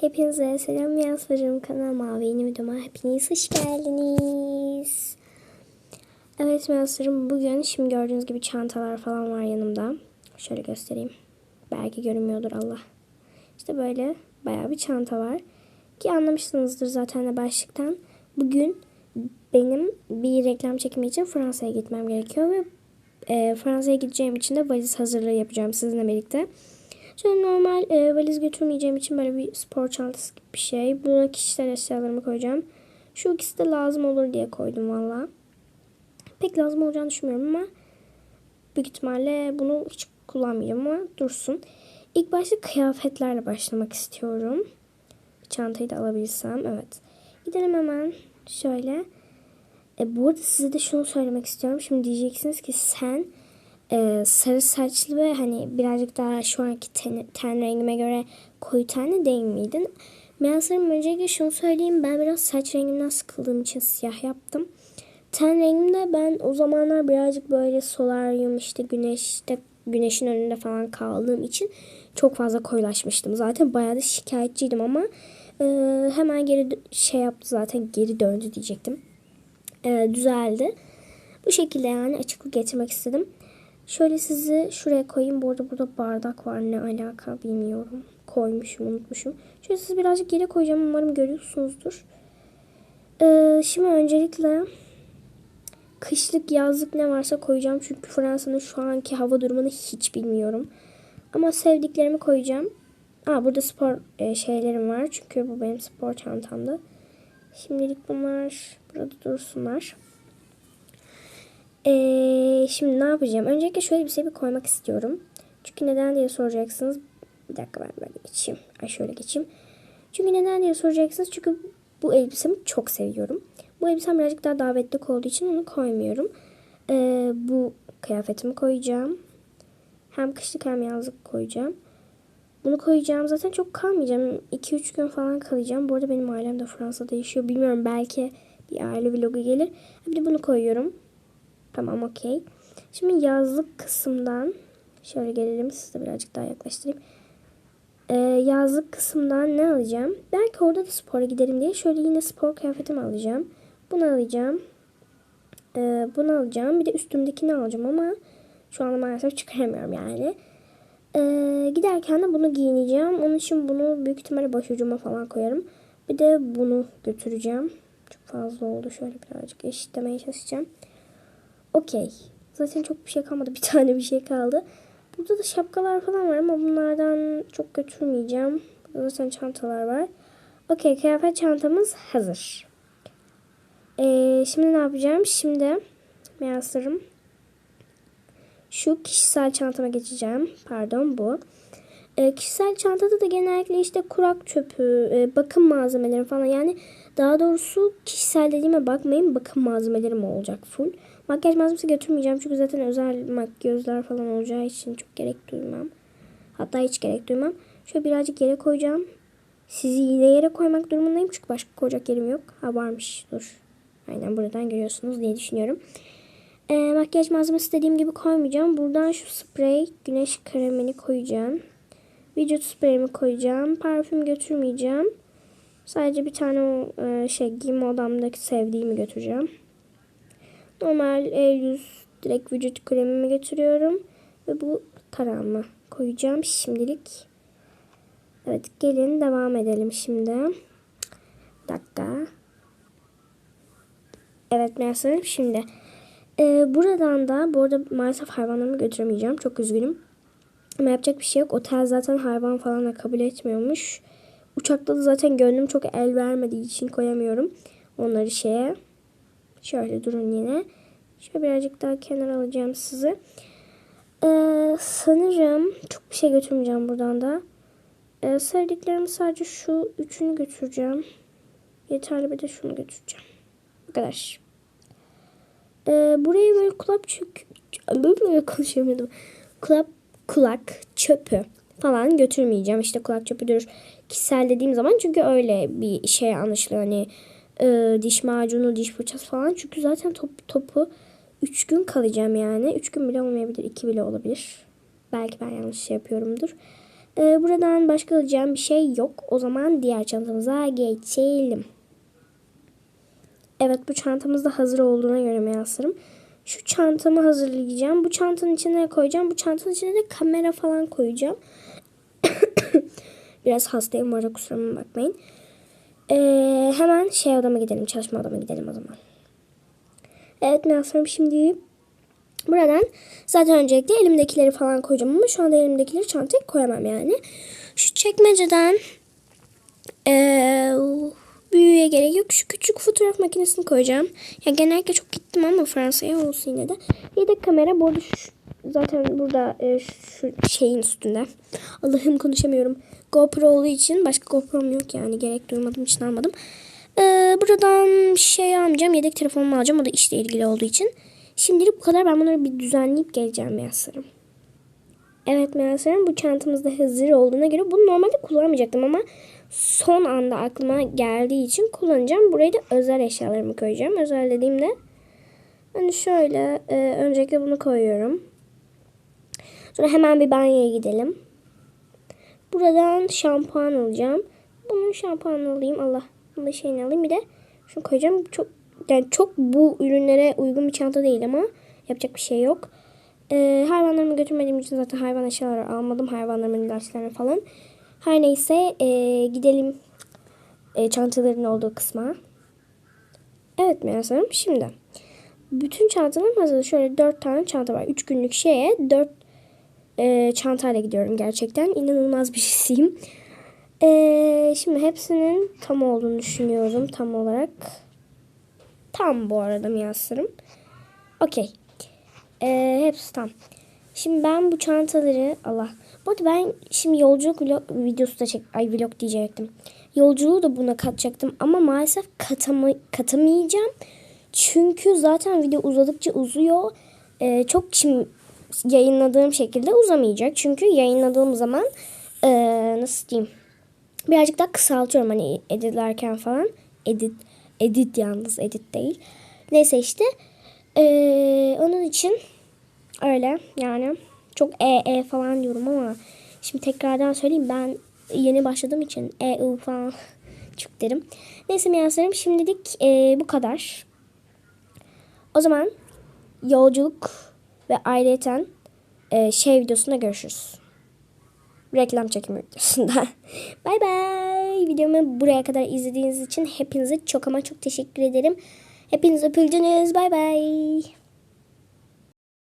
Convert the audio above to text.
Hepinize selam yazlarım kanalıma ve yeni videoma hepiniz hoş geldiniz. Evet yazlarım bugün şimdi gördüğünüz gibi çantalar falan var yanımda. Şöyle göstereyim. Belki görünmüyordur Allah. İşte böyle bayağı bir çanta var. Ki anlamışsınızdır zaten de başlıktan. Bugün benim bir reklam çekimi için Fransa'ya gitmem gerekiyor ve e, Fransa'ya gideceğim için de valiz hazırlığı yapacağım sizinle birlikte. Şöyle normal e, valiz götürmeyeceğim için böyle bir spor çantası gibi bir şey. Buna kişisel eşyalarımı koyacağım. Şu ikisi de lazım olur diye koydum valla. Pek lazım olacağını düşünmüyorum ama büyük ihtimalle bunu hiç kullanmayacağım ama dursun. İlk başta kıyafetlerle başlamak istiyorum. Çantayı da alabilsem. Evet. Gidelim hemen şöyle. E, bu arada size de şunu söylemek istiyorum. Şimdi diyeceksiniz ki sen e, sarı saçlı ve hani birazcık daha şu anki ten, ten rengime göre koyu tenli değil miydin? Meğersem öncelikle şunu söyleyeyim. Ben biraz saç rengimden sıkıldığım için siyah yaptım. Ten rengimde ben o zamanlar birazcık böyle solaryum işte güneşte güneşin önünde falan kaldığım için çok fazla koyulaşmıştım. Zaten bayağı da şikayetçiydim ama e, hemen geri şey yaptı zaten geri döndü diyecektim. E, düzeldi. Bu şekilde yani açıklık getirmek istedim. Şöyle sizi şuraya koyayım. Bu arada burada bardak var. Ne alaka bilmiyorum. Koymuşum unutmuşum. Şöyle sizi birazcık geri koyacağım. Umarım görüyorsunuzdur. Ee, şimdi öncelikle kışlık yazlık ne varsa koyacağım. Çünkü Fransa'nın şu anki hava durumunu hiç bilmiyorum. Ama sevdiklerimi koyacağım. Aa, burada spor e, şeylerim var. Çünkü bu benim spor çantamda. Şimdilik bunlar burada dursunlar. Ee, şimdi ne yapacağım? Öncelikle şöyle bir şey bir koymak istiyorum. Çünkü neden diye soracaksınız. Bir dakika ben böyle geçeyim. Ay şöyle geçeyim. Çünkü neden diye soracaksınız. Çünkü bu elbisemi çok seviyorum. Bu elbisem birazcık daha davetlik olduğu için onu koymuyorum. Ee, bu kıyafetimi koyacağım. Hem kışlık hem yazlık koyacağım. Bunu koyacağım. Zaten çok kalmayacağım. 2-3 gün falan kalacağım. Bu arada benim ailem de Fransa'da yaşıyor. Bilmiyorum belki bir aile vlogu gelir. Bir de bunu koyuyorum. Tamam okey. Şimdi yazlık kısımdan şöyle gelelim size birazcık daha yaklaştırayım. Ee, yazlık kısımdan ne alacağım? Belki orada da spora giderim diye şöyle yine spor kıyafetimi alacağım. Bunu alacağım. Ee, bunu alacağım. Bir de üstümdekini alacağım ama şu anda maalesef çıkaramıyorum yani. Ee, giderken de bunu giyineceğim. Onun için bunu büyük ihtimalle başucuma falan koyarım. Bir de bunu götüreceğim. Çok fazla oldu. Şöyle birazcık eşitlemeye çalışacağım. Okey. Zaten çok bir şey kalmadı. Bir tane bir şey kaldı. Burada da şapkalar falan var ama bunlardan çok götürmeyeceğim. Burada zaten çantalar var. Okey. Kıyafet çantamız hazır. Ee, şimdi ne yapacağım? Şimdi meyaslarım. Şu kişisel çantama geçeceğim. Pardon bu. E, kişisel çantada da genellikle işte kurak çöpü, e, bakım malzemeleri falan yani daha doğrusu kişisel dediğime bakmayın bakım malzemelerim olacak full. Makyaj malzemesi götürmeyeceğim çünkü zaten özel makyözler falan olacağı için çok gerek duymam. Hatta hiç gerek duymam. Şöyle birazcık yere koyacağım. Sizi yine yere koymak durumundayım çünkü başka koyacak yerim yok. Ha varmış dur. Aynen buradan görüyorsunuz diye düşünüyorum. E, makyaj malzemesi dediğim gibi koymayacağım. Buradan şu sprey güneş kremini koyacağım. Vücut spreyimi koyacağım. Parfüm götürmeyeceğim. Sadece bir tane e, şey giyim odamdaki sevdiğimi götüreceğim. Normal el yüz direkt vücut kremimi götürüyorum. Ve bu tarağımı koyacağım şimdilik. Evet gelin devam edelim şimdi. Bir dakika. Evet mesela şimdi. Ee, buradan da bu arada maalesef hayvanlarımı götüremeyeceğim. Çok üzgünüm. Ama yapacak bir şey yok. Otel zaten hayvan falan da kabul etmiyormuş. Uçakta da zaten gönlüm çok el vermediği için koyamıyorum. Onları şeye. Şöyle durun yine. Şöyle birazcık daha kenar alacağım sizi. Ee, sanırım çok bir şey götürmeyeceğim buradan da. Ee, sevdiklerimi sadece şu üçünü götüreceğim. Yeterli bir de şunu götüreceğim. Bu kadar. Ee, buraya böyle kulak çök... Konuşamadım. Kulak kulak çöpü falan götürmeyeceğim. İşte kulak çöpüdür kişisel dediğim zaman çünkü öyle bir şey anlaşılıyor. Hani e, diş macunu, diş fırçası falan. Çünkü zaten top, topu 3 gün kalacağım yani. 3 gün bile olmayabilir. 2 bile olabilir. Belki ben yanlış şey yapıyorumdur. Ee, buradan başka alacağım bir şey yok. O zaman diğer çantamıza geçelim. Evet bu çantamız da hazır olduğuna göre meyaslarım. Şu çantamı hazırlayacağım. Bu çantanın içine ne koyacağım? Bu çantanın içine de kamera falan koyacağım. Biraz hastayım bu arada kusuruma bakmayın. Ee, hemen şey odama gidelim. Çalışma odama gidelim o zaman. Evet meyaslarım şimdi buradan zaten öncelikle elimdekileri falan koyacağım ama şu anda elimdekileri çantaya koyamam yani. Şu çekmeceden ee, büyüye gerek yok. Şu küçük fotoğraf makinesini koyacağım. Ya genellikle çok gittim ama Fransa'ya olsun yine de. Yedek kamera bu arada şu, zaten burada e, şu şeyin üstünde. Allah'ım konuşamıyorum. GoPro olduğu için başka GoPro'm yok yani. Gerek duymadığım için almadım. Ee, buradan şey almayacağım. Yedek telefonumu alacağım. O da işle ilgili olduğu için. Şimdilik bu kadar. Ben bunları bir düzenleyip geleceğim yazarım. Evet Meğersem bu çantamızda hazır olduğuna göre bunu normalde kullanmayacaktım ama son anda aklıma geldiği için kullanacağım. Buraya da özel eşyalarımı koyacağım. Özel dediğimde hani şöyle e, öncelikle bunu koyuyorum. Sonra hemen bir banyoya gidelim. Buradan şampuan alacağım. Bunun şampuanını alayım. Allah. Bunun şeyini alayım. Bir de şunu koyacağım. Çok yani çok bu ürünlere uygun bir çanta değil ama yapacak bir şey yok. Ee, hayvanlarımı götürmediğim için zaten hayvan eşyaları almadım. Hayvanlarımın ilaçlarını falan. Her neyse e, gidelim e, çantaların olduğu kısma. Evet Meryem Şimdi bütün çantalarım hazır. Şöyle dört tane çanta var. Üç günlük şeye dört e, çantayla gidiyorum gerçekten. İnanılmaz bir şeyim. E, şimdi hepsinin tam olduğunu düşünüyorum tam olarak. Tam bu arada Miyasır'ım. Okey. E, hepsi tam. Şimdi ben bu çantaları Allah. Bu arada ben şimdi yolculuk vlog videosu da çek. Ay vlog diyecektim. Yolculuğu da buna katacaktım ama maalesef katama, katamayacağım. Çünkü zaten video uzadıkça uzuyor. Ee, çok şimdi yayınladığım şekilde uzamayacak. Çünkü yayınladığım zaman ee, nasıl diyeyim birazcık daha kısaltıyorum hani editlerken falan. Edit edit yalnız edit değil. Neyse işte ee, onun için öyle yani çok e e falan diyorum ama şimdi tekrardan söyleyeyim ben yeni başladığım için e u falan çok derim. Neyse miyaslarım şimdilik e, bu kadar. O zaman yolculuk ve aileten e, şey videosunda görüşürüz. Reklam çekimi videosunda. bay bay. Videomu buraya kadar izlediğiniz için hepinize çok ama çok teşekkür ederim. Hepiniz öpüldünüz. Bay bay.